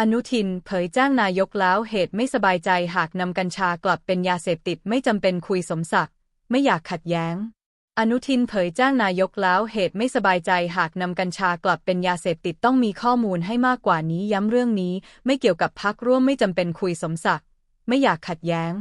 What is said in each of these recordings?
อนุทินเผยแจ้งนายกแล้วเหตุไม่สบายใจหากนำกัญชากลับเป็นยาเสพติดไม่จำเป็นคุยสมศักดิ์ไม่อยากขัดแย้ง อนุทินเผยแจ้งนายกแล้วเหตุไม่สบายใจหากนำกัญชากลับเป็นยาเสพติดต้องมีข้อมูลให้มากกว่านี้ย้ำเรื่องนี้ ไม่เกี่ยวกับพักร่วมไม่จำเป็นคุยสมศักดิ์ไม่อยากขัดแย้ง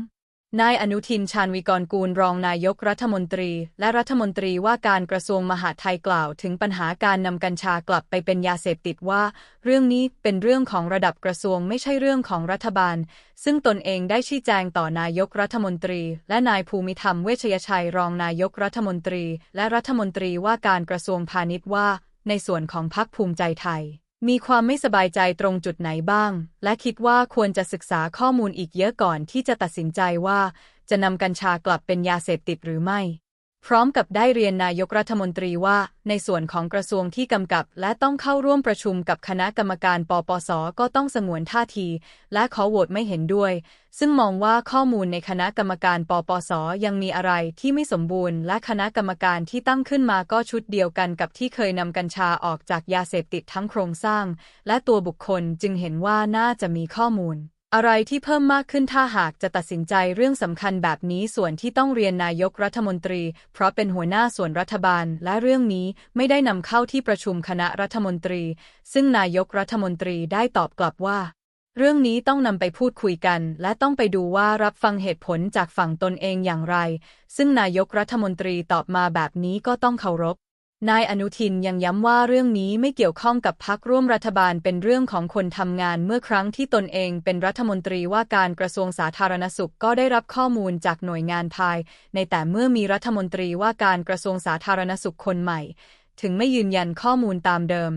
นายอนุทินชาญวิกรกูลรองนายกรัฐมนตรี และรัฐมนตรีว่าการกระทรวงมหาดไทยกล่าว ถึงปัญหาการนำกัญชากลับไปเป็นยาเสพติดว่า เรื่องนี้เป็นเรื่องของระดับกระทรวงไม่ใช่เรื่องของรัฐบาล ซึ่งตนเองได้ชี้แจงต่อนายกรัฐมนตรี และนายภูมิธรรมเวชยชัยรองนายกรัฐมนตรี และรัฐมนตรีว่าการกระทรวงพาณิชย์ว่า ในส่วนของพรรคภูมิใจไทย มีความไม่สบายใจตรงจุดไหนบ้าง และคิดว่าควรจะศึกษาข้อมูลอีกเยอะก่อนที่จะตัดสินใจว่า จะนำกัญชากลับเป็นยาเสพติดหรือไม่ พร้อมกับได้เรียนนายกรัฐมนตรีว่า ในส่วนของกระทรวงที่กำกับ และต้องเข้าร่วมประชุมกับคณะกรรมการปปส ก็ต้องสงวนท่าที และขอโหวตไม่เห็นด้วย ซึ่งมองว่าข้อมูลในคณะกรรมการปปส ยังมีอะไรที่ไม่สมบูรณ์ และคณะกรรมการที่ตั้งขึ้นมาก็ชุดเดียวกันกับที่เคยนำกัญชาออกจากยาเสพติดทั้งโครงสร้าง และตัวบุคคลจึงเห็นว่าน่าจะมีข้อมูล อะไรที่เพิ่มมากขึ้นถ้าหากจะตัดสินใจเรื่องสำคัญแบบนี้ส่วนที่ต้องเรียนนายกรัฐมนตรี เพราะเป็นหัวหน้าส่วนรัฐบาล และเรื่องนี้ไม่ได้นำเข้าที่ประชุมคณะรัฐมนตรี ซึ่งนายกรัฐมนตรีได้ตอบกลับว่า เรื่องนี้ต้องนำไปพูดคุยกัน และต้องไปดูว่ารับฟังเหตุผลจากฝั่งตนเองอย่างไร ซึ่งนายกรัฐมนตรีตอบมาแบบนี้ก็ต้องเคารพ นายอนุทินยังย้ำว่าเรื่องนี้ไม่เกี่ยวข้องกับพักร่วมรัฐบาลเป็นเรื่องของคนทำงานเมื่อครั้งที่ตนเองเป็นรัฐมนตรีว่าการกระทรวงสาธารณสุขก็ได้รับข้อมูลจากหน่วยงานภาย ในแต่เมื่อมีรัฐมนตรีว่าการกระทรวงสาธารณสุขคนใหม่ ถึงไม่ยืนยันข้อมูลตามเดิม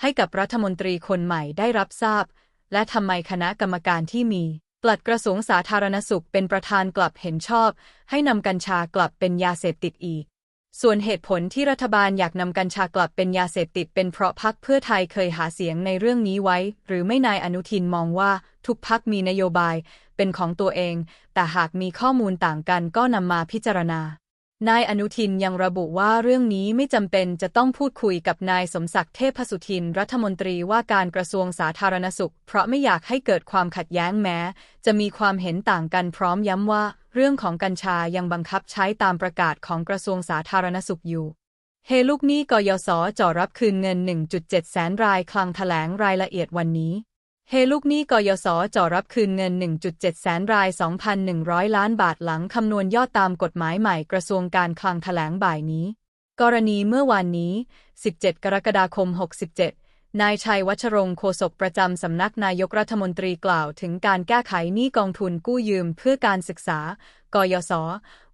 ให้กับรัฐมนตรีคนใหม่ได้รับทราบ และทำไมคณะกรรมการที่มีปลัดกระทรวงสาธารณสุขเป็นประธานกลับเห็นชอบ ให้นำกัญชากลับเป็นยาเสพติดอีก ส่วนเหตุผลที่รัฐบาลอยากนำกัญชากลับเป็นยาเสพติดเป็นเพราะพักเพื่อไทยเคยหาเสียงในเรื่องนี้ไว้ หรือไม่นายอนุทินมองว่า ทุกพักมีนโยบาย เป็นของตัวเอง แต่หากมีข้อมูลต่างกันก็นำมาพิจารณา นายอนุทินยังระบุว่าเรื่องนี้ไม่จำเป็นจะต้องพูดคุยกับนายสมศักดิ์เทพสุทินรัฐมนตรีว่าการกระทรวงสาธารณสุข เพราะไม่อยากให้เกิดความขัดแย้งแม้ จะมีความเห็นต่างกันพร้อมย้ำว่า เรื่องของกัญชายังบังคับใช้ตามประกาศของกระทรวงสาธารณสุขอยู่เฮลูกนี้กยศจ่อรับคืนเงิน 1.7 แสนรายคลังแถลงรายละเอียดวันนี้ เฮลูกหนี้กยศจ่อรับคืนเงิน 1.7 แสนราย 2,100 ล้านบาทหลังคำนวณยอดตามกฎหมายใหม่กระทรวงการคลังแถลงบ่ายนี้ กรณีเมื่อวานนี้ 17 กรกฎาคม 67 นายชัยวัชรงค์โฆษกประจำสำนักนายกรัฐมนตรีกล่าวถึงการแก้ไขหนี้กองทุนกู้ยืมเพื่อการศึกษา กยศ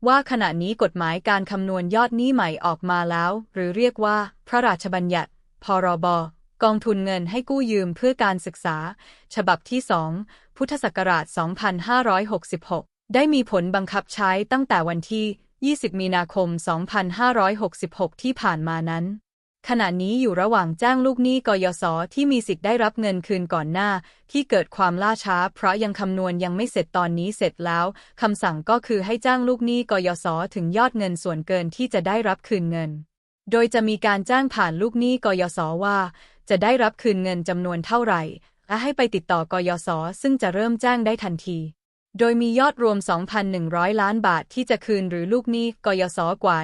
ว่าขณะนี้กฎหมายการคำนวณยอดหนี้ใหม่ออกมาแล้ว หรือเรียกว่า พระราชบัญญัติ พรบ กองทุนเงินให้กู้ยืมเพื่อการศึกษา ฉบับที่2พุทธศักราช 2566 ได้มีผลบังคับใช้ตั้งแต่วันที่ 20 มีนาคม 2566 ที่ผ่านมานั้น ขณะนี้อยู่ระหว่างแจ้งลูกหนี้กยศที่มีสิทธิ์ได้รับเงินคืนก่อนหน้า ที่เกิดความล่าช้า เพราะยังคำนวณยังไม่เสร็จตอนนี้เสร็จแล้วคำสั่งก็คือให้จ้างลูกหนี้กยศถึงยอดเงินส่วนเกินที่จะได้รับคืนเงิน โดยจะมีการแจ้งผ่านลูกหนี้กยศว่า จะได้รับคืนเงินจำนวนเท่าไหร่และให้ไปติดต่อกยศซึ่งจะเริ่มแจ้งได้ทันที โดยมียอดรวม 2,100 ล้านบาทที่จะคืนหรือลูกหนี้กยศกว่า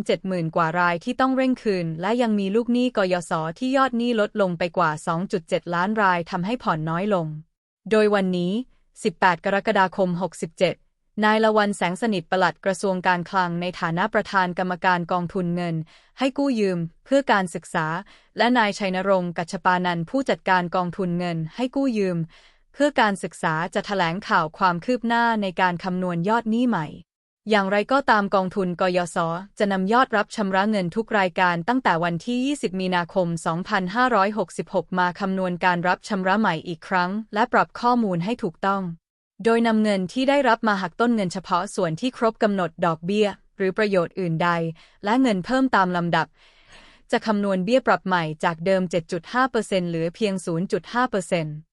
170,000 กว่ารายที่ต้องเร่งคืน และยังมีลูกหนี้กยศที่ยอดหนี้ลดลงไปกว่า 2.7 ล้านรายทำให้ผ่อนน้อยลง โดยวันนี้ 18 กรกฎาคม 67 นายละวันแสงสนิทปลัดกระทรวงการคลังในฐานะประธานกรรมการกองทุนเงิน ให้กู้ยืมเพื่อการศึกษา และนายชัยนรงค์กัชปานันผู้จัดการกองทุนเงิน ให้กู้ยืม เพื่อการศึกษาจะแถลงข่าวความคืบหน้าในการคำนวณยอดหนี้ใหม่ อย่างไรก็ตามกองทุนกยศจะนำยอดรับชำระเงินทุกรายการตั้งแต่วันที่ 20 มีนาคม 2566 มาคำนวณการรับชำระใหม่อีกครั้ง และปรับข้อมูลให้ถูกต้อง โดยนำเงินที่ได้รับมาหักต้นเงินเฉพาะส่วนที่ครบกำหนดดอกเบี้ย หรือประโยชน์อื่นใด และเงินเพิ่มตามลำดับ จะคำนวณเบี้ยปรับใหม่จากเดิม 7.5%เหลือเพียง 0.5%